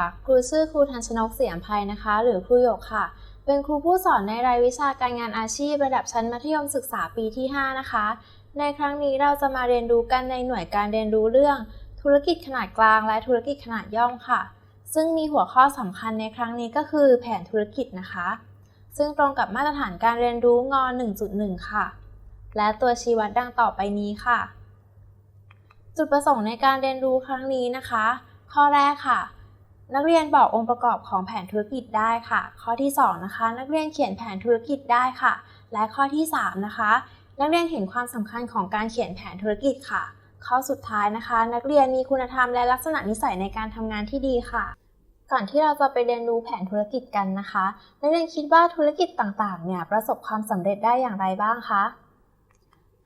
ค่ะครูชื่อครูทันชนกเสียมภัยนะคะ หรือครูหยกค่ะ เป็นครูผู้สอนในรายวิชาการงานอาชีพระดับชั้นมัธยมศึกษาปีที่ 5 นะคะ ในครั้งนี้เราจะมาเรียนรู้กันในหน่วยการเรียนรู้เรื่อง ธุรกิจขนาดกลางและธุรกิจขนาดย่อมค่ะ ซึ่งมีหัวข้อสำคัญในครั้งนี้ก็คือแผนธุรกิจนะคะ ซึ่งตรงกับมาตรฐานการเรียนรู้ง 1.1 ค่ะ และตัวชี้วัดดังต่อไปนี้ค่ะ จุดประสงค์ในการเรียนรู้ครั้งนี้นะคะ ข้อแรกค่ะ นักเรียนบอกองค์ประกอบของแผนธุรกิจได้ค่ะ ข้อที่ 2 นะคะ นักเรียนเขียนแผนธุรกิจได้ค่ะ และข้อที่ 3 นะคะ นักเรียนเห็นความสำคัญของการเขียนแผนธุรกิจค่ะ ข้อสุดท้ายนะคะ นักเรียนมีคุณธรรมและลักษณะนิสัยในการทำงานที่ดีค่ะ ก่อนที่เราจะไปเรียนรู้แผนธุรกิจกันนะคะ นักเรียนคิดว่าธุรกิจต่างๆ เนี่ยประสบความสำเร็จได้อย่างไรบ้างคะ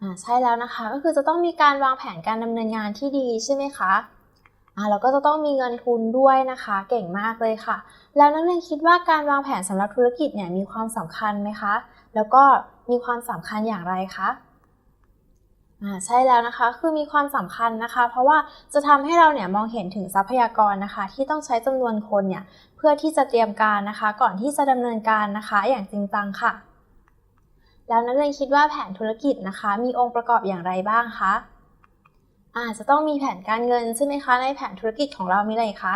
อ่าใช่แล้วนะคะ ก็คือจะต้องมีการวางแผนการดำเนินงานที่ดีใช่ไหมคะ เราก็จะต้องมีเงินทุนด้วยนะคะ เก่งมากเลยค่ะ แล้วนักเรียนคิดว่าการวางแผนสำหรับธุรกิจเนี่ยมีความสำคัญไหมคะ แล้วก็มีความสำคัญอย่างไรคะอ่าใช่แล้วนะคะ คือมีความสำคัญนะคะ เพราะว่าจะทำให้เราเนี่ยมองเห็นถึงทรัพยากรนะคะ ที่ต้องใช้จำนวนคนเนี่ยเพื่อที่จะเตรียมการนะคะ ก่อนที่จะดำเนินการนะคะ อย่างจริงจังค่ะ แล้วนักเรียนคิดว่าแผนธุรกิจนะคะ มีองค์ประกอบอย่างไรบ้างคะ อาจจะต้องมีแผนการเงินใช่ไหมคะ ในแผนธุรกิจของเรามีอะไรคะ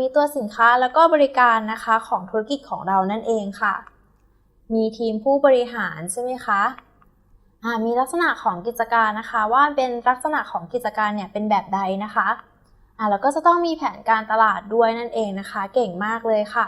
มีตัวสินค้าแล้วก็บริการนะคะของธุรกิจของเรานั่นเองค่ะ มีทีมผู้บริหารใช่ไหมคะมีลักษณะของกิจการนะคะ ว่าเป็นลักษณะของกิจการเนี่ยเป็นแบบใดนะคะอ่าแล้วก็จะต้องมีแผนการตลาดด้วยนั่นเองนะคะ เก่งมากเลยค่ะ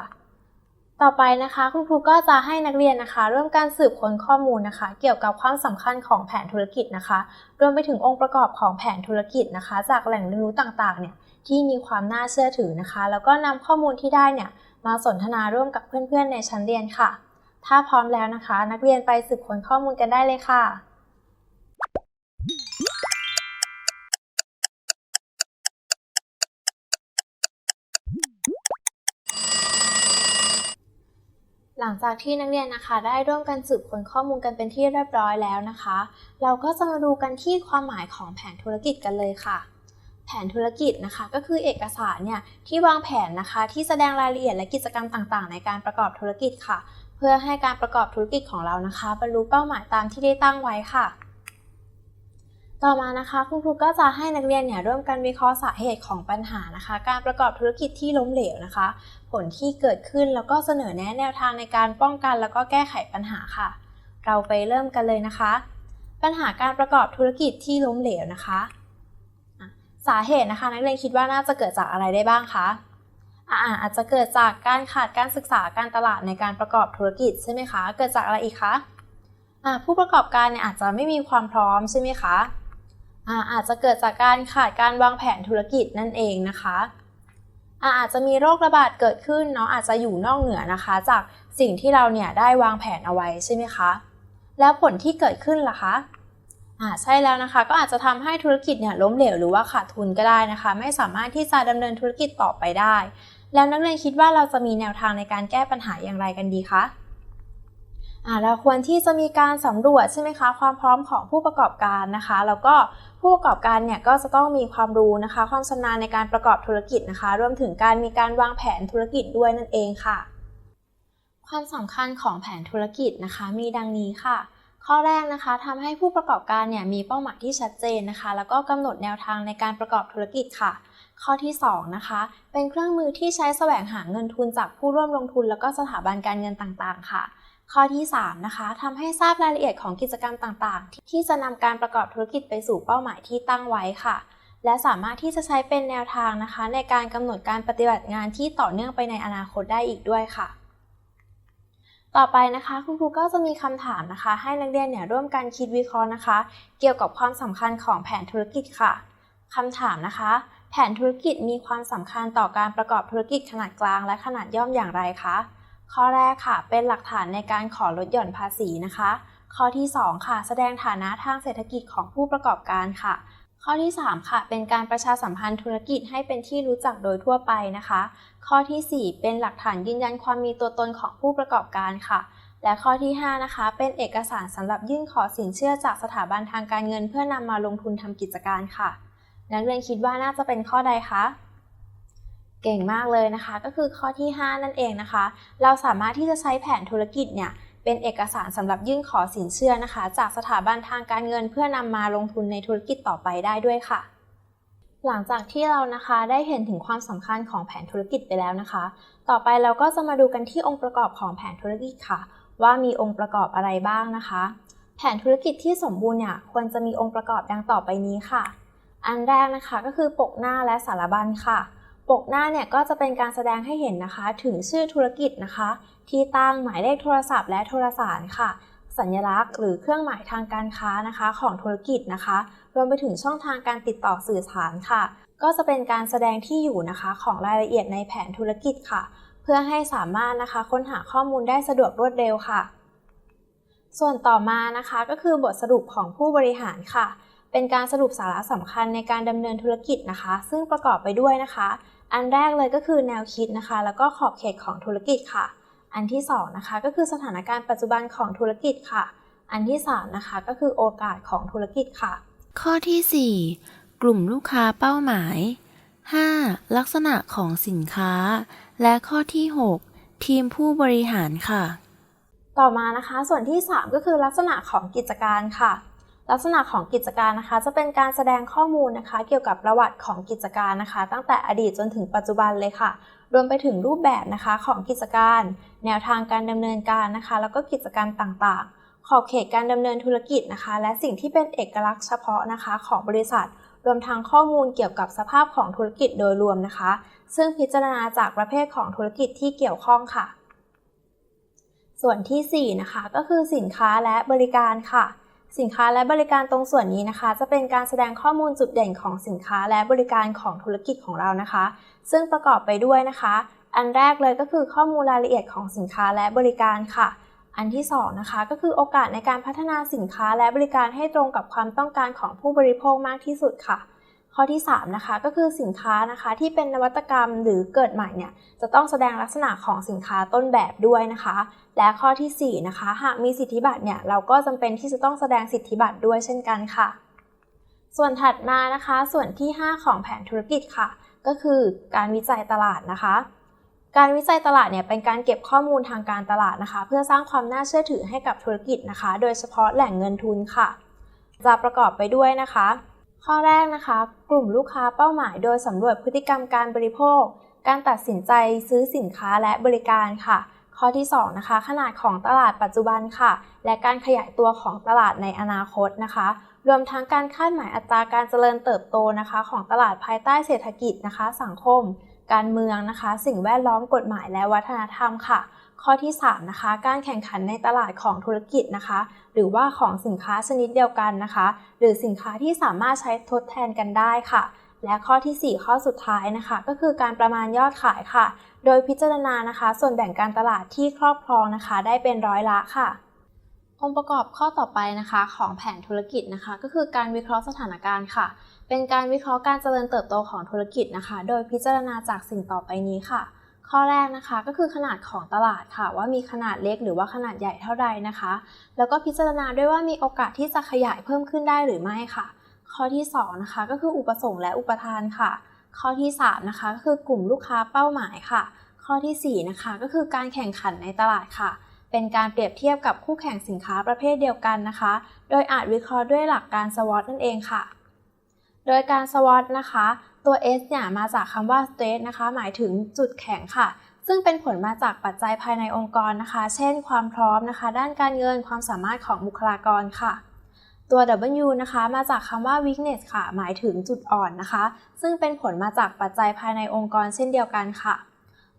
ต่อไปนะคะคุณครูก็จะให้นักเรียนนะคะ ร่วมการสืบค้นข้อมูลนะคะ เกี่ยวกับความสำคัญของแผนธุรกิจนะคะ รวมไปถึงองค์ประกอบของแผนธุรกิจนะคะ จากแหล่งเรียนรู้ต่างๆเนี่ยที่มีความน่าเชื่อถือนะคะ แล้วก็นำข้อมูลที่ได้เนี่ยมาสนทนาร่วมกับเพื่อนๆ ในชั้นเรียนค่ะ ถ้าพร้อมแล้วนะคะ นักเรียนไปสืบค้นข้อมูลกันได้เลยค่ะ หลังจากที่นักเรียนนะคะได้ร่วมกันสืบค้นข้อมูลกันเป็นที่เรียบร้อยแล้วนะคะ เราก็จะมาดูกันที่ความหมายของแผนธุรกิจกันเลยค่ะ แผนธุรกิจนะคะ ก็คือเอกสารเนี่ยที่วางแผนนะคะ ที่แสดงรายละเอียดและกิจกรรมต่างๆ ในการประกอบธุรกิจค่ะ เพื่อให้การประกอบธุรกิจของเรานะคะบรรลุเป้าหมายตามที่ได้ตั้งไว้ค่ะ ต่อมานะคะคุณครูก็จะให้นักเรียนเนี่ยร่วมกันวิเคราะห์สาเหตุของปัญหานะคะ การประกอบธุรกิจที่ล้มเหลวนะคะ ผลที่เกิดขึ้นแล้วก็เสนอแนะแนวทางในการป้องกัน แล้วก็แก้ไขปัญหาค่ะ เราไปเริ่มกันเลยนะคะ ปัญหาการประกอบธุรกิจที่ล้มเหลวนะคะสาเหตุนะคะ นักเรียนคิดว่าน่าจะเกิดจากอะไรได้บ้างคะอาอาจจะเกิดจากการขาดการศึกษาการตลาดในการประกอบธุรกิจใช่ไหมคะ เกิดจากอะไรอีกคะผู้ประกอบการเนี่ยอาจจะไม่มีความพร้อมใช่ไหมคะ อาจจะเกิดจากการขาดการวางแผนธุรกิจนั่นเองนะคะอาจจะมีโรคระบาดเกิดขึ้นเนาะอาจจะอยู่นอกเหนือนะคะ จากสิ่งที่เราเนี่ยได้วางแผนเอาไว้ใช่ไหมคะ แล้วผลที่เกิดขึ้นล่ะคะอ่าใช่แล้วนะคะ ก็อาจจะทำให้ธุรกิจเนี่ยล้มเหลวหรือว่าขาดทุนก็ได้นะคะ ไม่สามารถที่จะดำเนินธุรกิจต่อไปได้ แล้วนักเรียนคิดว่าเราจะมีแนวทางในการแก้ปัญหาอย่างไรกันดีคะ เราควรที่จะมีการสำรวจใช่ไหมคะความพร้อมของผู้ประกอบการนะคะ แล้วก็ผู้ประกอบการเนี่ยก็จะต้องมีความรู้นะคะ ความชำนาญในการประกอบธุรกิจนะคะ รวมถึงการมีการวางแผนธุรกิจด้วยนั่นเองค่ะ ความสำคัญของแผนธุรกิจนะคะ มีดังนี้ค่ะ ข้อแรกนะคะทำให้ผู้ประกอบการเนี่ยมีเป้าหมายที่ชัดเจนนะคะ แล้วก็กำหนดแนวทางในการประกอบธุรกิจค่ะข้อที่ 2 นะคะ เป็นเครื่องมือที่ใช้แสวงหาเงินทุนจากผู้ร่วมลงทุน แล้วก็สถาบันการเงินต่างๆ ค่ะ ข้อที่ 3 นะคะทำให้ทราบรายละเอียดของกิจกรรมต่างๆ ที่จะนำการประกอบธุรกิจไปสู่เป้าหมายที่ตั้งไว้ค่ะ และสามารถที่จะใช้เป็นแนวทางนะคะ ในการกำหนดการปฏิบัติงานที่ต่อเนื่องไปในอนาคตได้อีกด้วยค่ะ ต่อไปนะคะ คุณครูก็จะมีคำถามนะคะ ให้นักเรียนเนี่ยร่วมกันคิดวิเคราะห์นะคะ เกี่ยวกับความสำคัญของแผนธุรกิจค่ะคำถามนะคะ แผนธุรกิจมีความสำคัญต่อการประกอบธุรกิจขนาดกลางและขนาดย่อมอย่างไรคะ ข้อแรกค่ะ เป็นหลักฐานในการขอลดหย่อนภาษีนะคะ ข้อที่ 2 ค่ะ แสดงฐานะทางเศรษฐกิจของผู้ประกอบการค่ะ ข้อที่ 3 ค่ะ เป็นการประชาสัมพันธ์ธุรกิจให้เป็นที่รู้จักโดยทั่วไปนะคะ ข้อทีสี่ 4 เป็นหลักฐานยืนยันความมีตัวตนของผู้ประกอบการค่ะและข้อที่ 5 นะคะ เป็นเอกสารสำหรับยื่นขอสินเชื่อจากสถาบันทางการเงิน เพื่อนำมาลงทุนทำกิจการค่ะ นักเรียนคิดว่าน่าจะเป็นข้อใดคะ เก่งมากเลยนะคะ ก็คือข้อที่ 5 นั่นเองนะคะ เราสามารถที่จะใช้แผนธุรกิจเนี่ยเป็นเอกสารสำหรับยื่นขอสินเชื่อนะคะ จากสถาบันทางการเงินเพื่อนำมาลงทุนในธุรกิจต่อไปได้ด้วยค่ะ หลังจากที่เรานะคะได้เห็นถึงความสำคัญของแผนธุรกิจไปแล้วนะคะ ต่อไปเราก็จะมาดูกันที่องค์ประกอบของแผนธุรกิจค่ะ ว่ามีองค์ประกอบอะไรบ้างนะคะ แผนธุรกิจที่สมบูรณ์เนี่ยควรจะมีองค์ประกอบดังต่อไปนี้ค่ะ อันแรกนะคะก็คือปกหน้าและสารบัญค่ะ ปกหน้าเนี่ยก็จะเป็นการแสดงให้เห็นนะคะ ถึงชื่อธุรกิจนะคะ ที่ตั้งหมายเลขโทรศัพท์และโทรสารค่ะ สัญลักษณ์ หรือเครื่องหมายทางการค้านะคะ ของธุรกิจนะคะ รวมไปถึงช่องทางการติดต่อสื่อสารค่ะ ก็จะเป็นการแสดงที่อยู่นะคะ ของรายละเอียดในแผนธุรกิจค่ะ เพื่อให้สามารถนะคะ ค้นหาข้อมูลได้สะดวกรวดเร็วค่ะ ส่วนต่อมานะคะก็คือบทสรุปของผู้บริหารค่ะเป็นการสรุปสาระสำคัญในการดำเนินธุรกิจนะคะ ซึ่งประกอบไปด้วยนะคะ อันแรกเลยก็คือแนวคิดนะคะ แล้วก็ขอบเขตของธุรกิจค่ะ อันที่สองนะคะก็คือสถานการณ์ปัจจุบันของธุรกิจค่ะ อันที่สามนะคะก็คือโอกาสของธุรกิจค่ะ ข้อที่ 4 กลุ่มลูกค้าเป้าหมาย 5. ลักษณะของสินค้า และข้อที่ 6 ทีมผู้บริหารค่ะ ต่อมานะคะ ส่วนที่ 3 ก็คือลักษณะของกิจการค่ะ ลักษณะของกิจการนะคะ จะเป็นการแสดงข้อมูลนะคะ เกี่ยวกับประวัติของกิจการนะคะ ตั้งแต่อดีตจนถึงปัจจุบันเลยค่ะ รวมไปถึงรูปแบบนะคะของกิจการ แนวทางการดำเนินการนะคะ แล้วก็กิจการต่างๆ ขอบเขตการดำเนินธุรกิจนะคะ และสิ่งที่เป็นเอกลักษณ์เฉพาะนะคะของบริษัท รวมทั้งข้อมูลเกี่ยวกับสภาพของธุรกิจโดยรวมนะคะ ซึ่งพิจารณาจากประเภทของธุรกิจที่เกี่ยวข้องค่ะ ส่วนที่4นะคะก็คือสินค้าและบริการค่ะ สินค้าและบริการตรงส่วนนี้นะคะ จะเป็นการแสดงข้อมูลจุดเด่นของสินค้าและบริการของธุรกิจของเรานะคะ ซึ่งประกอบไปด้วยนะคะ อันแรกเลยก็คือข้อมูลรายละเอียดของสินค้าและบริการค่ะ อันที่2นะคะก็คือโอกาสในการพัฒนาสินค้าและบริการให้ตรงกับความต้องการของผู้บริโภคมากที่สุดค่ะ ข้อที่3นะคะก็คือสินค้านะคะที่เป็นนวัตกรรมหรือเกิดใหม่เนี่ยจะต้องแสดงลักษณะของสินค้าต้นแบบด้วยนะคะ และข้อทีสี่4นะคะหากมีสิทธิบัตรเนี่ยเราก็จำเป็นที่จะต้องแสดงสิทธิบัตรด้วยเช่นกันค่ะ ส่วนถัดมานะคะ ส่วนที่ 5 ของแผนธุรกิจค่ะ ก็คือการวิจัยตลาดนะคะการวิจัยตลาดเนี่ยเป็นการเก็บข้อมูลทางการตลาดนะคะ เพื่อสร้างความน่าเชื่อถือให้กับธุรกิจนะคะ โดยเฉพาะแหล่งเงินทุนค่ะ จะประกอบไปด้วยนะคะ ข้อแรกนะคะ กลุ่มลูกค้าเป้าหมายโดยสำรวจพฤติกรรมการบริโภค การตัดสินใจซื้อสินค้าและบริการค่ะ ข้อที่ 2 นะคะ ขนาดของตลาดปัจจุบันค่ะ และการขยายตัวของตลาดในอนาคตนะคะ รวมทั้งการคาดหมายอัตราการเจริญเติบโตนะคะ ของตลาดภายใต้เศรษฐกิจนะคะ สังคม การเมืองนะคะ สิ่งแวดล้อมกฎหมายและวัฒนธรรมค่ะ ข้อที่ 3 นะคะ การแข่งขันในตลาดของธุรกิจนะคะ หรือว่าของสินค้าชนิดเดียวกันนะคะ หรือสินค้าที่สามารถใช้ทดแทนกันได้ค่ะ และข้อทีสี่ 4 ข้อสุดท้ายนะคะ ก็คือการประมาณยอดขายค่ะ โดยพิจารณานะคะ ส่วนแบ่งการตลาดที่ครอบครองนะคะ ได้เป็นร้อยละค่ะองค์ประกอบข้อต่อไปนะคะของแผนธุรกิจนะคะ ก็คือการวิเคราะห์สถานการณ์ค่ะ เป็นการวิเคราะห์การเจริญเติบโตของธุรกิจนะคะ โดยพิจารณาจากสิ่งต่อไปนี้ค่ะ ข้อแรกนะคะก็คือขนาดของตลาดค่ะ ว่ามีขนาดเล็กหรือว่าขนาดใหญ่เท่าใดนะคะ แล้วก็พิจารณาด้วยว่ามีโอกาสที่จะขยายเพิ่มขึ้นได้หรือไม่ค่ะ ข้อที่2นะคะก็คืออุปสงค์และอุปทานค่ะ ข้อที่3นะคะก็คือกลุ่มลูกค้าเป้าหมายค่ะ ข้อที่4นะคะก็คือการแข่งขันในตลาดค่ะ เป็นการเปรียบเทียบกับคู่แข่งสินค้าประเภทเดียวกันนะคะ โดยอาจวิเคราะห์ด้วยหลักการ SWOT นั่นเองค่ะ โดยการ SWOT นะคะ ตัว S เนี่ยมาจากคำว่า strength นะคะ หมายถึงจุดแข็งค่ะ ซึ่งเป็นผลมาจากปัจจัยภายในองค์กรนะคะ เช่น ความพร้อมนะคะ ด้านการเงินความสามารถของบุคลากรค่ะ ตัว W นะคะ มาจากคำว่า weakness ค่ะ หมายถึงจุดอ่อนนะคะ ซึ่งเป็นผลมาจากปัจจัยภายในองค์กรเช่นเดียวกันค่ะ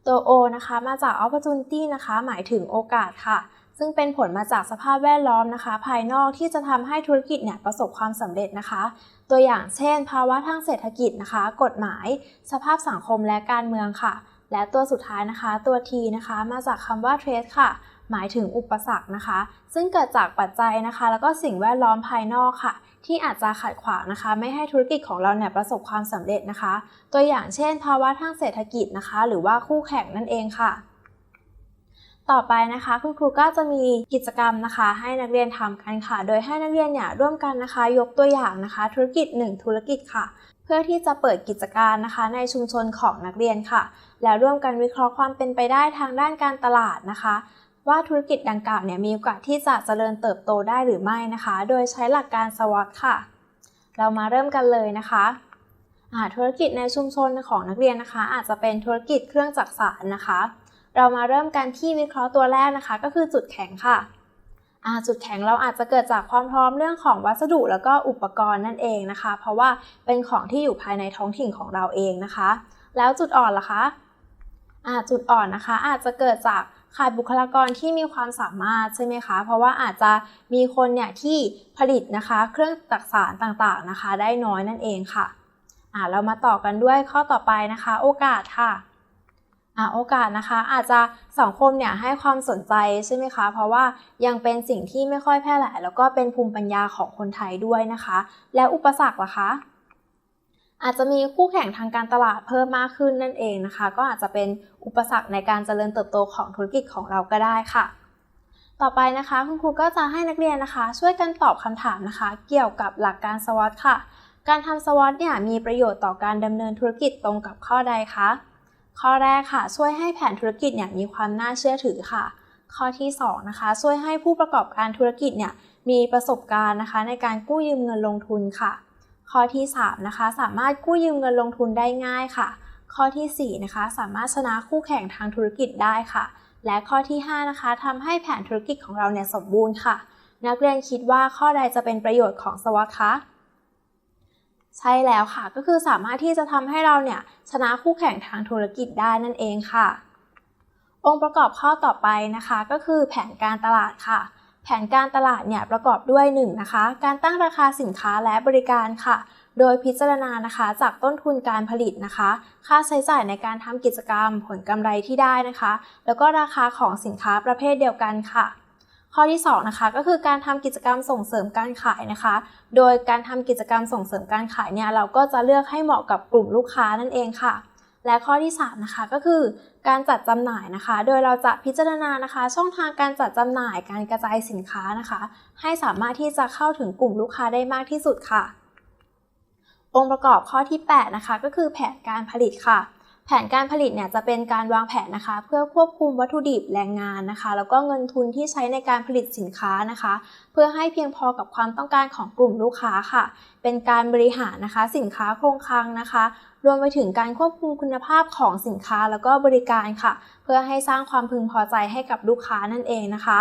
ตัว O นะคะ มาจาก opportunity นะคะ หมายถึงโอกาสค่ะ ซึ่งเป็นผลมาจากสภาพแวดล้อมนะคะ ภายนอกที่จะทำให้ธุรกิจเนี่ยประสบความสำเร็จนะคะ ตัวอย่างเช่น ภาวะทางเศรษฐกิจนะคะ กฎหมาย สภาพสังคมและการเมืองค่ะ และตัวสุดท้ายนะคะ ตัว T นะคะ มาจากคำว่า trade ค่ะ หมายถึงอุปสรรคนะคะ ซึ่งเกิดจากปัจจัยนะคะ แล้วก็สิ่งแวดล้อมภายนอกค่ะ ที่อาจจะขัดขวางนะคะ ไม่ให้ธุรกิจของเราเนี่ยประสบความสำเร็จนะคะ ตัวอย่างเช่น ภาวะทางเศรษฐกิจนะคะ หรือว่าคู่แข่งนั่นเองค่ะ ต่อไปนะคะคุณครูก็จะมีกิจกรรมนะคะ ให้นักเรียนทำกันค่ะ โดยให้นักเรียนเนี่ยร่วมกันนะคะ ยกตัวอย่างนะคะ ธุรกิจ 1 ธุรกิจค่ะ เพื่อที่จะเปิดกิจการนะคะ ในชุมชนของนักเรียนค่ะ แล้วร่วมกันวิเคราะห์ความเป็นไปได้ทางด้านการตลาดนะคะ ว่าธุรกิจดังกล่าวเนี่ยมีโอกาสที่จะเจริญเติบโตได้หรือไม่นะคะ โดยใช้หลักการ SWOT ค่ะ เรามาเริ่มกันเลยนะคะธุรกิจในชุมชนของนักเรียนนะคะ อาจจะเป็นธุรกิจเครื่องจักสานนะคะ เรามาเริ่มกันที่วิเคราะห์ตัวแรกนะคะ ก็คือจุดแข็งค่ะจุดแข็งเราอาจจะเกิดจากความพร้อมเรื่องของวัสดุแล้วก็อุปกรณ์นั่นเองนะคะ เพราะว่าเป็นของที่อยู่ภายในท้องถิ่นของเราเองนะคะ แล้วจุดอ่อนล่ะคะอาจุดอ่อนนะคะ อาจจะเกิดจากขาดบุคลากรที่มีความสามารถใช่ไหมคะ เพราะว่าอาจจะมีคนเนี่ยที่ผลิตนะคะ เครื่องจักสานต่างๆนะคะ ได้น้อยนั่นเองค่ะอ่าเรามาต่อกันด้วยข้อต่อไปนะคะ โอกาสค่ะ อ่าโอกาสนะคะอาจจะสังคมเนี่ยให้ความสนใจใช่ไหมคะ เพราะว่ายังเป็นสิ่งที่ไม่ค่อยแพร่หลายแล้วก็เป็นภูมิปัญญาของคนไทยด้วยนะคะ แล้วอุปสรรคล่ะคะอาจจะมีคู่แข่งทางการตลาดเพิ่มมากขึ้นนั่นเองนะคะ ก็อาจจะเป็นอุปสรรคในการเจริญเติบโตของธุรกิจของเราก็ได้ค่ะ ต่อไปนะคะ คุณครูก็จะให้นักเรียนนะคะ ช่วยกันตอบคำถามนะคะ เกี่ยวกับหลักการ SWOT ค่ะ การทำ SWOT เนี่ยมีประโยชน์ต่อการดำเนินธุรกิจตรงกับข้อใดคะ ข้อแรกค่ะ ช่วยให้แผนธุรกิจเนี่ยมีความน่าเชื่อถือค่ะ ข้อที่2นะคะช่วยให้ผู้ประกอบการธุรกิจเนี่ยมีประสบการณ์นะคะในการกู้ยืมเงินลงทุนค่ะ ข้อที่3นะคะสามารถกู้ยืมเงินลงทุนได้ง่ายค่ะ ข้อที่4นะคะสามารถชนะคู่แข่งทางธุรกิจได้ค่ะ และข้อที่5นะคะทำให้แผนธุรกิจของเราเนี่ยสมบูรณ์ค่ะ นักเรียนคิดว่าข้อใดจะเป็นประโยชน์ของสวัสดิ์คะ ใช่แล้วค่ะ ก็คือสามารถที่จะทำให้เราเนี่ยชนะคู่แข่งทางธุรกิจได้นั่นเองค่ะ องค์ประกอบข้อต่อไปนะคะ ก็คือแผนการตลาดค่ะ แผนการตลาดเนี่ยประกอบด้วย1นะคะ การตั้งราคาสินค้าและบริการค่ะ โดยพิจารณานะคะ จากต้นทุนการผลิตนะคะ ค่าใช้จ่ายในการทำกิจกรรม ผลกำไรที่ได้นะคะ แล้วก็ราคาของสินค้าประเภทเดียวกันค่ะ ข้อที่2นะคะก็คือการทำกิจกรรมส่งเสริมการขายนะคะ โดยการทำกิจกรรมส่งเสริมการขายเนี่ยเราก็จะเลือกให้เหมาะกับกลุ่มลูกค้านั่นเองค่ะ และข้อที่3นะคะก็คือการจัดจำหน่ายนะคะ โดยเราจะพิจารณานะคะ ช่องทางการจัดจำหน่ายการกระจายสินค้านะคะ ให้สามารถที่จะเข้าถึงกลุ่มลูกค้าได้มากที่สุดค่ะ องค์ประกอบข้อที่ 8 นะคะ ก็คือแผนการผลิตค่ะ แผนการผลิตเนี่ยจะเป็นการวางแผนนะคะ เพื่อควบคุมวัตถุดิบแรงงานนะคะ แล้วก็เงินทุนที่ใช้ในการผลิตสินค้านะคะ เพื่อให้เพียงพอกับความต้องการของกลุ่มลูกค้าค่ะ เป็นการบริหารนะคะ สินค้าคงคลังนะคะ รวมไปถึงการควบคุมคุณภาพของสินค้าแล้วก็บริการค่ะ เพื่อให้สร้างความพึงพอใจให้กับลูกค้านั่นเองนะคะ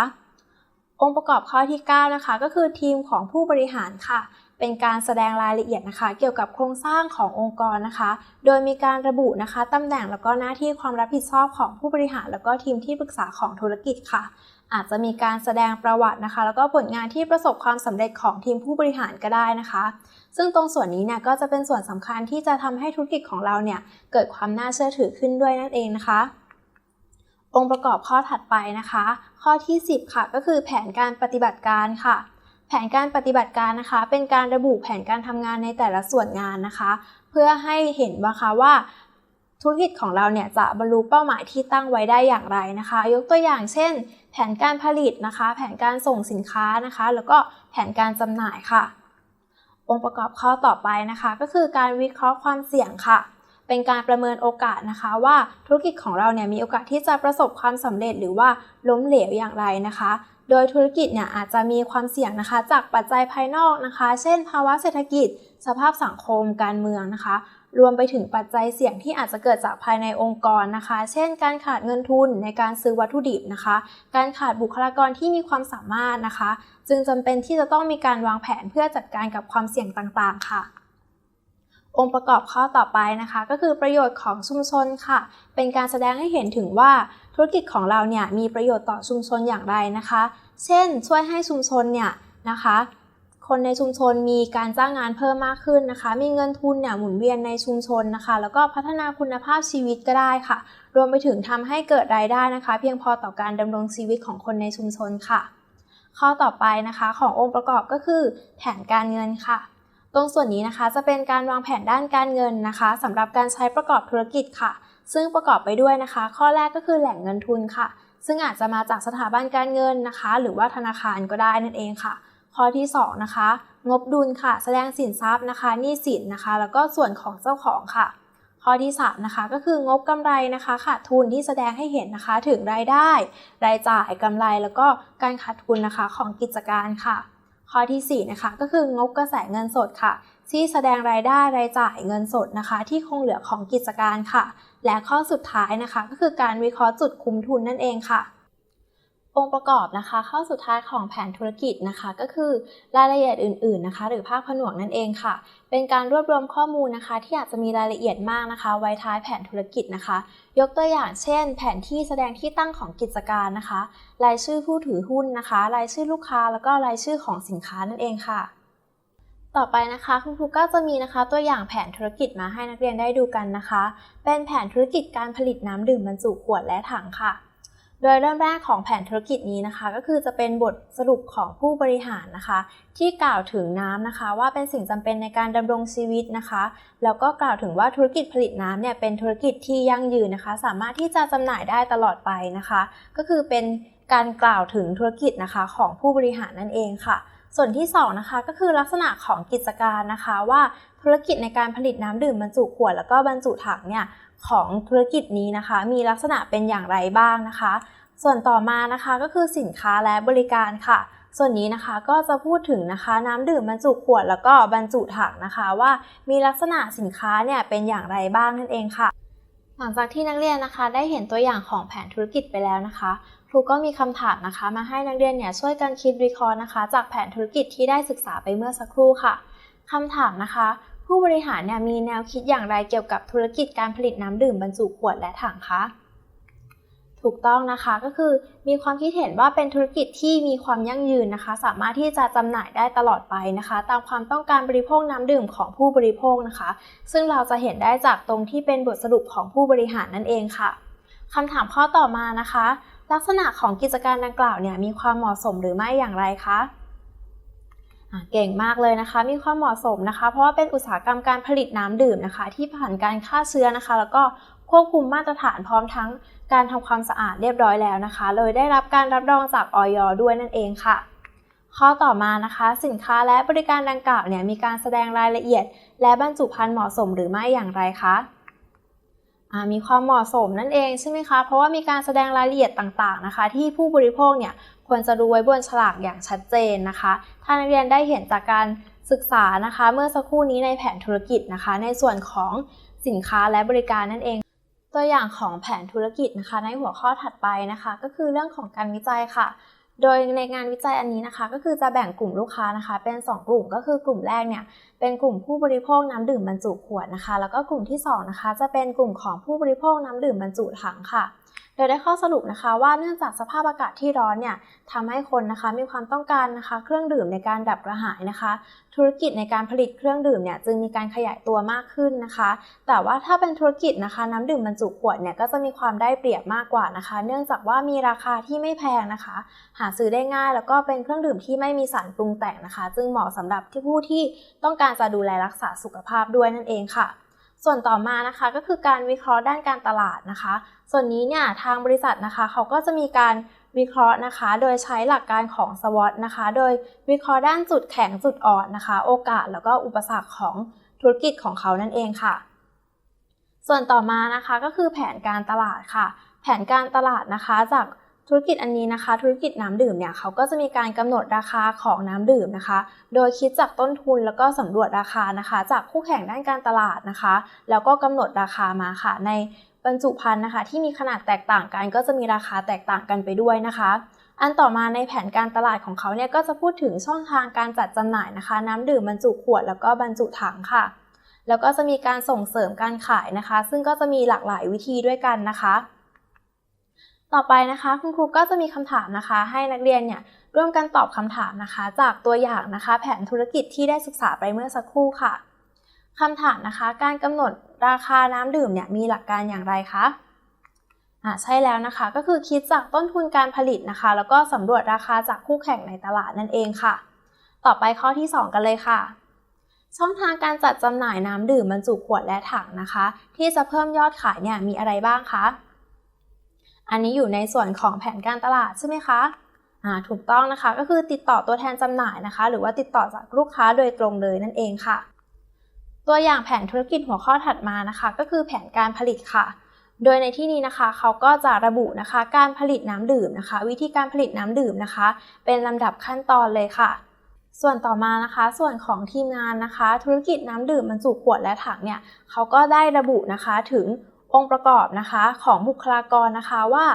องค์ประกอบข้อที่ 9 นะคะ ก็คือทีมของผู้บริหารค่ะ เป็นการแสดงรายละเอียดนะคะ เกี่ยวกับโครงสร้างขององค์กรนะคะ โดยมีการระบุนะคะตำแหน่งแล้วก็หน้าที่ความรับผิดชอบของผู้บริหาร แล้วก็ทีมที่ปรึกษาของธุรกิจค่ะ อาจจะมีการแสดงประวัตินะคะ แล้วก็ผลงานที่ประสบความสำเร็จของทีมผู้บริหารก็ได้นะคะ ซึ่งตรงส่วนนี้เนี่ยก็จะเป็นส่วนสำคัญที่จะทำให้ธุรกิจของเราเนี่ยเกิดความน่าเชื่อถือขึ้นด้วยนั่นเองนะคะองค์ประกอบข้อถัดไปนะคะ ข้อที่ 10 ค่ะ ก็คือแผนการปฏิบัติการค่ะ แผนการปฏิบัติการนะคะ เป็นการระบุแผนการทำงานในแต่ละส่วนงานนะคะ เพื่อให้เห็นว่าคะว่าธุรกิจของเราเนี่ยจะบรรลุเป้าหมายที่ตั้งไว้ได้อย่างไรนะคะ ยกตัวอย่างเช่น แผนการผลิตนะคะ แผนการส่งสินค้านะคะ แล้วก็แผนการจำหน่ายค่ะ องค์ประกอบข้อต่อไปนะคะ ก็คือการวิเคราะห์ความเสี่ยงค่ะ เป็นการประเมินโอกาสนะคะว่าธุรกิจของเราเนี่ยมีโอกาสที่จะประสบความสำเร็จหรือว่าล้มเหลวอย่างไรนะคะ โดยธุรกิจเนี่ยอาจจะมีความเสี่ยงนะคะ จากปัจจัยภายนอกนะคะ เช่น ภาวะเศรษฐกิจ สภาพสังคม การเมืองนะคะ รวมไปถึงปัจจัยเสี่ยงที่อาจจะเกิดจากภายในองค์กรนะคะ เช่น การขาดเงินทุนในการซื้อวัตถุดิบนะคะ การขาดบุคลากรที่มีความสามารถนะคะ จึงจำเป็นที่จะต้องมีการวางแผนเพื่อจัดการกับความเสี่ยงต่างๆ ค่ะ องค์ประกอบข้อต่อไปนะคะก็คือประโยชน์ของชุมชนค่ะ เป็นการแสดงให้เห็นถึงว่าธุรกิจของเราเนี่ยมีประโยชน์ต่อชุมชนอย่างไรนะคะ เช่น ช่วยให้ชุมชนเนี่ยนะคะ คนในชุมชนมีการจ้างงานเพิ่มมากขึ้นนะคะ มีเงินทุนเนี่ยหมุนเวียนในชุมชนนะคะ แล้วก็พัฒนาคุณภาพชีวิตก็ได้ค่ะ รวมไปถึงทำให้เกิดรายได้นะคะ เพียงพอต่อการดำรงชีวิตของคนในชุมชนค่ะ ข้อต่อไปนะคะขององค์ประกอบก็คือ แผนการเงินค่ะ ตรงส่วนนี้นะคะจะเป็นการวางแผนด้านการเงินนะคะสำหรับการใช้ประกอบธุรกิจค่ะ ซึ่งประกอบไปด้วยนะคะ ข้อแรกก็คือแหล่งเงินทุนค่ะ ซึ่งอาจจะมาจากสถาบันการเงินนะคะ หรือว่าธนาคารก็ได้นั่นเองค่ะ ข้อที่ 2 นะคะ งบดุลค่ะ แสดงสินทรัพย์นะคะหนี้สินนะคะ แล้วก็ส่วนของเจ้าของค่ะ ข้อที่3นะคะก็คืองบกำไรนะคะขาดทุนที่แสดงให้เห็นนะคะถึงรายได้ รายจ่ายกำไรแล้วก็การขาดทุนนะคะของกิจการค่ะ ข้อทีสี่ 4 นะคะก็คืองบกระแสเงินสดค่ะ ที่แสดงรายได้รายจ่ายเงินสดนะคะ ที่คงเหลือของกิจการค่ะ และข้อสุดท้ายนะคะ ก็คือการวิเคราะห์จุดคุ้มทุนนั่นเองค่ะ องค์ประกอบนะคะข้อสุดท้ายของแผนธุรกิจนะคะก็คือรายละเอียดอื่นๆนะคะ หรือภาคผนวกนั่นเองค่ะ เป็นการรวบรวมข้อมูลนะคะ ที่อาจจะมีรายละเอียดมากนะคะ ไว้ท้ายแผนธุรกิจนะคะ ยกตัวอย่างเช่น แผนที่แสดงที่ตั้งของกิจการนะคะ รายชื่อผู้ถือหุ้นนะคะ รายชื่อลูกค้า แล้วก็รายชื่อของสินค้านั่นเองค่ะต่อไปนะคะคุณครูก็จะมีนะคะตัวอย่างแผนธุรกิจมาให้นักเรียนได้ดูกันนะคะ เป็นแผนธุรกิจการผลิตน้ำดื่มบรรจุขวดและถังค่ะ โดยเริ่มแรกของแผนธุรกิจนี้นะคะ ก็คือจะเป็นบทสรุปของผู้บริหารนะคะ ที่กล่าวถึงน้ำนะคะ ว่าเป็นสิ่งจำเป็นในการดำรงชีวิตนะคะ แล้วก็กล่าวถึงว่าธุรกิจผลิตน้ำเนี่ยเป็นธุรกิจที่ยั่งยืนนะคะ สามารถที่จะจำหน่ายได้ตลอดไปนะคะ ก็คือเป็นการกล่าวถึงธุรกิจนะคะของผู้บริหารนั่นเองค่ะ ส่วนที่สองนะคะก็คือลักษณะของกิจการนะคะว่าธุรกิจในการผลิตน้ำดื่มบรรจุขวดแล้วก็บรรจุถังเนี่ย ของธุรกิจนี้นะคะ มีลักษณะเป็นอย่างไรบ้างนะคะ ส่วนต่อมานะคะก็คือสินค้าและบริการค่ะ ส่วนนี้นะคะก็จะพูดถึงนะคะ น้ำดื่มบรรจุขวดแล้วก็บรรจุถังนะคะ ว่ามีลักษณะสินค้าเนี่ยเป็นอย่างไรบ้างนั่นเองค่ะ หลังจากที่นักเรียนนะคะ ได้เห็นตัวอย่างของแผนธุรกิจไปแล้วนะคะครูก็มีคำถามนะคะ มาให้นักเรียนเนี่ยช่วยกันคิดวิเคราะห์นะคะ จากแผนธุรกิจที่ได้ศึกษาไปเมื่อสักครู่ค่ะคำถามนะคะ ผู้บริหารเนี่ยมีแนวคิดอย่างไรเกี่ยวกับธุรกิจการผลิตน้ำดื่มบรรจุขวดและถังคะถูกต้องนะคะก็คือมีความคิดเห็นว่าเป็นธุรกิจที่มีความยั่งยืนนะคะ สามารถที่จะจำหน่ายได้ตลอดไปนะคะ ตามความต้องการบริโภคน้ำดื่มของผู้บริโภคนะคะ ซึ่งเราจะเห็นได้จากตรงที่เป็นบทสรุปของผู้บริหารนั่นเองค่ะคำถามข้อต่อมานะคะ ลักษณะของกิจการดังกล่าวเนี่ยมีความเหมาะสมหรือไม่อย่างไรคะอะ เก่งมากเลยนะคะ มีความเหมาะสมนะคะ เพราะว่าเป็นอุตสาหกรรมการผลิตน้ำดื่มนะคะ ที่ผ่านการฆ่าเชื้อนะคะ แล้วก็ควบคุมมาตรฐานพร้อมทั้งการทำความสะอาดเรียบร้อยแล้วนะคะ เลยได้รับการรับรองจากออยด้วยนั่นเองค่ะ ข้อต่อมานะคะ สินค้าและบริการดังกล่าวเนี่ยมีการแสดงรายละเอียด และบรรจุภัณฑ์เหมาะสมหรือไม่อย่างไรคะมีความเหมาะสมนั่นเองใช่ไหมคะ เพราะว่ามีการแสดงรายละเอียดต่างๆนะคะ ที่ผู้บริโภคเนี่ย ควรจะรู้ไว้บนฉลากอย่างชัดเจนนะคะ ถ้านักเรียนได้เห็นจากการศึกษานะคะ เมื่อสักครู่นี้ในแผนธุรกิจนะคะ ในส่วนของสินค้าและบริการนั่นเอง ตัวอย่างของแผนธุรกิจนะคะ ในหัวข้อถัดไปนะคะ ก็คือเรื่องของการวิจัยค่ะ โดยในงานวิจัยอันนี้นะคะ ก็คือจะแบ่งกลุ่มลูกค้านะคะ เป็น 2 กลุ่มก็คือกลุ่มแรกเนี่ยเป็นกลุ่มผู้บริโภคน้ำดื่มบรรจุขวดนะคะ แล้วก็กลุ่มที่2นะคะจะเป็นกลุ่มของผู้บริโภคน้ำดื่มบรรจุถังค่ะ ดยได้ข้อสรุปนะคะว่าเนื่องจากสภาพอากาศที่ร้อนเนี่ยทำให้คนนะคะมีความต้องการนะคะ เครื่องดื่มในการดับกระหายนะคะ ธุรกิจในการผลิตเครื่องดื่มเนี่ยจึงมีการขยายตัวมากขึ้นนะคะ แต่ว่าถ้าเป็นธุรกิจนะคะ น้ำดื่มบรรจุขวดเนี่ยก็จะมีความได้เปรียบมากกว่านะคะ เนื่องจากว่ามีราคาที่ไม่แพงนะคะ หาซื้อได้ง่ายแล้วก็เป็นเครื่องดื่มที่ไม่มีสารปรุงแต่งนะคะ จึงเหมาะสำหรับที่ผู้ที่ต้องการจะดูแลรักษาสุขภาพด้วยนั่นเองค่ะ ส่วนต่อมานะคะก็คือการวิเคราะห์ด้านการตลาดนะคะ ส่วนนี้เนี่ยทางบริษัทนะคะเขาก็จะมีการวิเคราะห์นะคะ โดยใช้หลักการของ SWOT นะคะ โดยวิเคราะห์ด้านจุดแข็งจุดอ่อนนะคะ โอกาสแล้วก็อุปสรรคของธุรกิจของเขานั่นเองค่ะ ส่วนต่อมานะคะก็คือแผนการตลาดค่ะ แผนการตลาดนะคะจาก ธุรกิจอันนี้นะคะ ธุรกิจน้ำดื่มเนี่ยเขาก็จะมีการกำหนดราคาของน้ำดื่มนะคะ โดยคิดจากต้นทุนแล้วก็สำรวจราคานะคะ จากคู่แข่งด้านการตลาดนะคะ แล้วก็กำหนดราคามาค่ะ ในบรรจุภัณฑ์นะคะ ที่มีขนาดแตกต่างกัน ก็จะมีราคาแตกต่างกันไปด้วยนะคะ อันต่อมาในแผนการตลาดของเขาเนี่ยก็จะพูดถึงช่องทางการจัดจำหน่ายนะคะ น้ำดื่มบรรจุขวดแล้วก็บรรจุถังค่ะ แล้วก็จะมีการส่งเสริมการขายนะคะ ซึ่งก็จะมีหลากหลายวิธีด้วยกันนะคะ ต่อไปนะคะคุณครูก็จะมีคำถามนะคะ ให้นักเรียนเนี่ยร่วมกันตอบคำถามนะคะ จากตัวอย่างนะคะ แผนธุรกิจที่ได้ศึกษาไปเมื่อสักครู่ค่ะคำถามนะคะ การกำหนดราคาน้ำดื่มเนี่ยมีหลักการอย่างไรคะอ่าใช่แล้วนะคะ ก็คือคิดจากต้นทุนการผลิตนะคะ แล้วก็สำรวจราคาจากคู่แข่งในตลาดนั่นเองค่ะ ต่อไปข้อที่ 2 กันเลยค่ะ ช่องทางการจัดจำหน่ายน้ำดื่มบรรจุขวดและถังนะคะ ที่จะเพิ่มยอดขายเนี่ยมีอะไรบ้างคะ อันนี้อยู่ในส่วนของแผนการตลาดใช่ไหมคะอ่าถูกต้องนะคะก็คือติดต่อตัวแทนจำหน่ายนะคะ หรือว่าติดต่อจากลูกค้าโดยตรงเลยนั่นเองค่ะ ตัวอย่างแผนธุรกิจหัวข้อถัดมานะคะ ก็คือแผนการผลิตค่ะ โดยในที่นี้นะคะ เขาก็จะระบุนะคะการผลิตน้ำดื่มนะคะ วิธีการผลิตน้ำดื่มนะคะ เป็นลำดับขั้นตอนเลยค่ะ ส่วนต่อมานะคะ ส่วนของทีมงานนะคะ ธุรกิจน้ำดื่มบรรจุขวดและถังเนี่ยเขาก็ได้ระบุนะคะถึง องค์ประกอบนะคะของบุคลากรนะคะว่า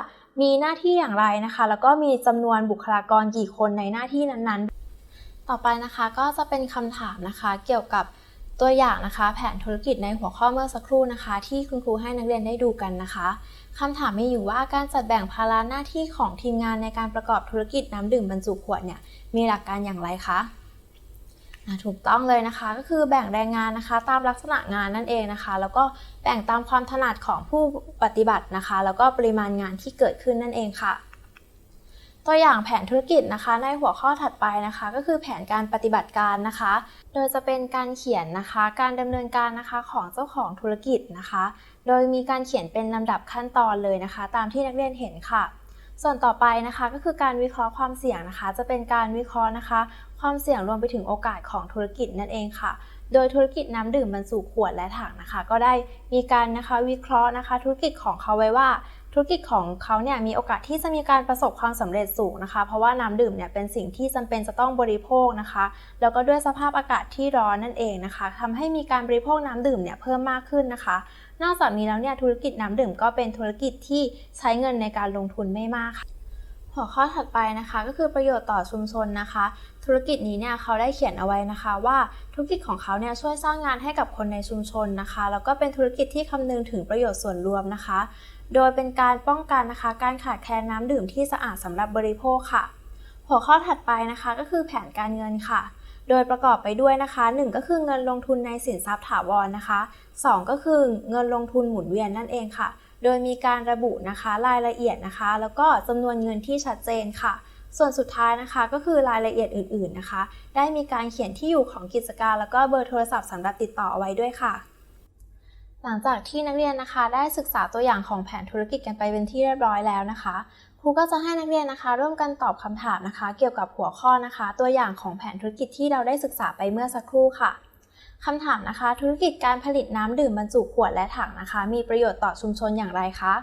มีหน้าที่อย่างไรนะคะ แล้วก็มีจำนวนบุคลากรกี่คนในหน้าที่นั้นๆ ต่อไปนะคะก็จะเป็นคำถามนะคะ เกี่ยวกับตัวอย่างนะคะ แผนธุรกิจในหัวข้อเมื่อสักครู่นะคะ ที่คุณครูให้นักเรียนได้ดูกันนะคะคำถามมีอยู่ว่าการจัดแบ่งภาระหน้าที่ของทีมงานในการประกอบธุรกิจน้ำดื่มบรรจุขวดเนี่ยมีหลักการอย่างไรคะ ถูกต้องเลยนะคะก็คือแบ่งแรงงานนะคะตามลักษณะงานนั่นเองนะคะ แล้วก็แบ่งตามความถนัดของผู้ปฏิบัตินะคะ แล้วก็ปริมาณงานที่เกิดขึ้นนั่นเองค่ะ ตัวอย่างแผนธุรกิจนะคะ ในหัวข้อถัดไปนะคะ ก็คือแผนการปฏิบัติการนะคะ โดยจะเป็นการเขียนนะคะ การดำเนินการนะคะของเจ้าของธุรกิจนะคะ โดยมีการเขียนเป็นลำดับขั้นตอนเลยนะคะ ตามที่นักเรียนเห็นค่ะส่วนต่อไปนะคะก็คือการวิเคราะห์ความเสี่ยงนะคะ จะเป็นการวิเคราะห์นะคะ ความเสี่ยงรวมไปถึงโอกาสของธุรกิจนั่นเองค่ะ โดยธุรกิจน้ำดื่มบรรจุขวดและถังนะคะ ก็ได้มีการนะคะวิเคราะห์นะคะ ธุรกิจของเขาไว้ว่าธุรกิจของเขาเนี่ยมีโอกาสที่จะมีการประสบความสำเร็จสูงนะคะ เพราะว่าน้ำดื่มเนี่ยเป็นสิ่งที่จำเป็นจะต้องบริโภคนะคะ แล้วก็ด้วยสภาพอากาศที่ร้อนนั่นเองนะคะทำให้มีการบริโภคน้ำดื่มเนี่ยเพิ่มมากขึ้นนะคะ นอกจากนี้แล้วเนี่ยธุรกิจน้ำดื่มก็เป็นธุรกิจที่ใช้เงินในการลงทุนไม่มากค่ะหัวข้อถัดไปนะคะก็คือประโยชน์ต่อชุมชนนะคะ ธุรกิจนี้เนี่ยเขาได้เขียนเอาไว้นะคะ ว่าธุรกิจของเขาเนี่ยช่วยสร้างงานให้กับคนในชุมชนนะคะ แล้วก็เป็นธุรกิจที่คำนึงถึงประโยชน์ส่วนรวมนะคะ โดยเป็นการป้องกันนะคะ การขาดแคลนน้ำดื่มที่สะอาดสำหรับบริโภคค่ะ หัวข้อถัดไปนะคะก็คือแผนการเงินค่ะโดยประกอบไปด้วยนะคะ 1 ก็คือเงินลงทุนในสินทรัพย์ถาวรนะคะ 2 ก็คือเงินลงทุนหมุนเวียนนั่นเองค่ะ โดยมีการระบุนะคะรายละเอียดนะคะ แล้วก็จำนวนเงินที่ชัดเจนค่ะ ส่วนสุดท้ายนะคะก็คือรายละเอียดอื่นๆนะคะ ได้มีการเขียนที่อยู่ของกิจการแล้วก็เบอร์โทรศัพท์สำหรับติดต่อเอาไว้ด้วยค่ะ หลังจากที่นักเรียนนะคะ ได้ศึกษาตัวอย่างของแผนธุรกิจกันไปเป็นที่เรียบร้อยแล้วนะคะครูก็จะให้นักเรียนนะคะ ร่วมกันตอบคำถามนะคะ เกี่ยวกับหัวข้อนะคะ ตัวอย่างของแผนธุรกิจที่เราได้ศึกษาไปเมื่อสักครู่ค่ะคำถามนะคะ ธุรกิจการผลิตน้ำดื่มบรรจุขวดและถังนะคะ มีประโยชน์ต่อชุมชนอย่างไรคะ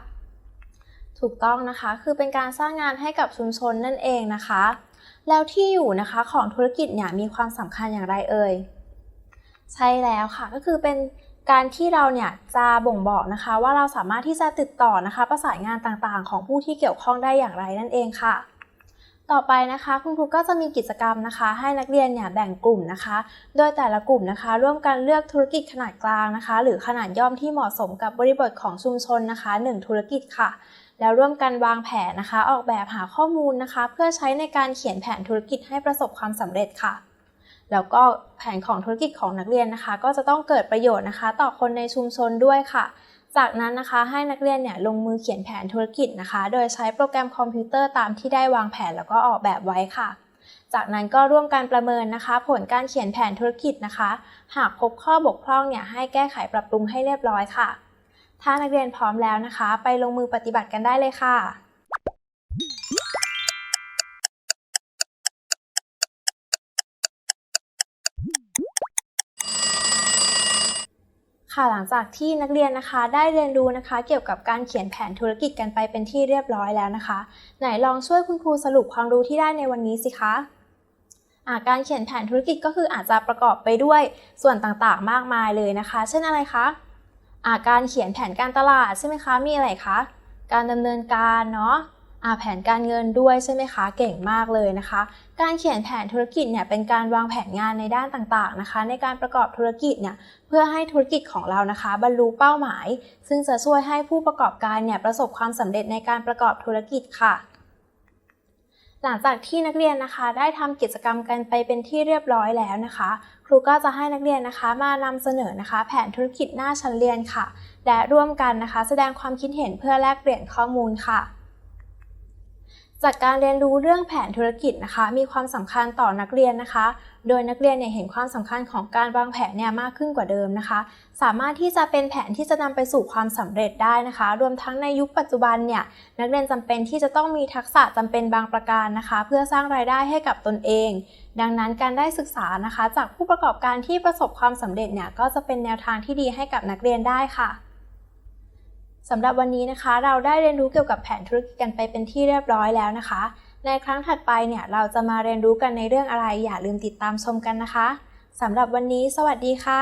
ถูกต้องนะคะ คือเป็นการสร้างงานให้กับชุมชนนั่นเองนะคะ แล้วที่อยู่นะคะของธุรกิจเนี่ยมีความสำคัญอย่างไรเอ่ย ใช่แล้วค่ะ ก็คือเป็นการที่เราเนี่ยจะบ่งบอกนะคะ ว่าเราสามารถที่จะติดต่อนะคะ ประสานงานต่างๆ ของผู้ที่เกี่ยวข้องได้อย่างไรนั่นเองค่ะ ต่อไปนะคะคุณครูก็จะมีกิจกรรมนะคะ ให้นักเรียนเนี่ยแบ่งกลุ่มนะคะ โดยแต่ละกลุ่มนะคะ ร่วมกันเลือกธุรกิจขนาดกลางนะคะ หรือขนาดย่อมที่เหมาะสมกับบริบทของชุมชนนะคะหนึ่งธุรกิจค่ะ แล้วร่วมกันวางแผนนะคะ ออกแบบหาข้อมูลนะคะ เพื่อใช้ในการเขียนแผนธุรกิจให้ประสบความสำเร็จค่ะ แล้วก็แผนของธุรกิจของนักเรียนนะคะ ก็จะต้องเกิดประโยชน์นะคะ ต่อคนในชุมชนด้วยค่ะ จากนั้นนะคะให้นักเรียนเนี่ยลงมือเขียนแผนธุรกิจนะคะ โดยใช้โปรแกรมคอมพิวเตอร์ตามที่ได้วางแผนแล้วก็ออกแบบไว้ค่ะจากนั้นก็ร่วมกันประเมินนะคะ ผลการเขียนแผนธุรกิจนะคะ หากพบข้อบกพร่องเนี่ยให้แก้ไขปรับปรุงให้เรียบร้อยค่ะ ถ้านักเรียนพร้อมแล้วนะคะ ไปลงมือปฏิบัติกันได้เลยค่ะ ค่ะหลังจากที่นักเรียนนะคะ ได้เรียนรู้นะคะ เกี่ยวกับการเขียนแผนธุรกิจกันไปเป็นที่เรียบร้อยแล้วนะคะ ไหนลองช่วยคุณครูสรุปความรู้ที่ได้ในวันนี้สิคะาการเขียนแผนธุรกิจก็คืออาจจะประกอบไปด้วยส่วนต่างๆ มากมายเลยนะคะ เช่นอะไรคะ การเขียนแผนการตลาดใช่ไหมคะ มีอะไรคะ การดำเนินการเนาะแผนการเงินด้วยใช่ไหมคะ เก่งมากเลยนะคะ การเขียนแผนธุรกิจเนี่ยเป็นการวางแผนงานในด้านต่างๆนะคะ ในการประกอบธุรกิจเนี่ยเพื่อให้ธุรกิจของเรานะคะ บรรลุเป้าหมาย ซึ่งจะช่วยให้ผู้ประกอบการเนี่ยประสบความสำเร็จในการประกอบธุรกิจค่ะ หลังจากที่นักเรียนนะคะ ได้ทำกิจกรรมกันไปเป็นที่เรียบร้อยแล้วนะคะ รูก็จะให้นักเรียนนะคะมานำเสนอนะคะ แผนธุรกิจหน้าชั้นเรียนค่ะ และร่วมกันนะคะ แสดงความคิดเห็นเพื่อแลกเปลี่ยนข้อมูลค่ะ จากการเรียนรู้เรื่องแผนธุรกิจนะคะ มีความสำคัญต่อนักเรียนนะคะ โดยนักเรียนเนี่ยเห็นความสำคัญของการวางแผนเนี่ยมากขึ้นกว่าเดิมนะคะ สามารถที่จะเป็นแผนที่จะนำไปสู่ความสำเร็จได้นะคะ รวมทั้งในยุคปัจจุบันเนี่ยนักเรียนจำเป็นที่จะต้องมีทักษะจำเป็นบางประการนะคะ เพื่อสร้างรายได้ให้กับตนเอง ดังนั้นการได้ศึกษานะคะ จากผู้ประกอบการที่ประสบความสำเร็จเนี่ยก็จะเป็นแนวทางที่ดีให้กับนักเรียนได้ค่ะ สำหรับวันนี้นะคะ เราได้เรียนรู้เกี่ยวกับแผนธุรกิจกันไปเป็นที่เรียบร้อยแล้วนะคะ ในครั้งถัดไปเนี่ยเราจะมาเรียนรู้กันในเรื่องอะไร อย่าลืมติดตามชมกันนะคะสำหรับวันนี้ สวัสดีค่ะ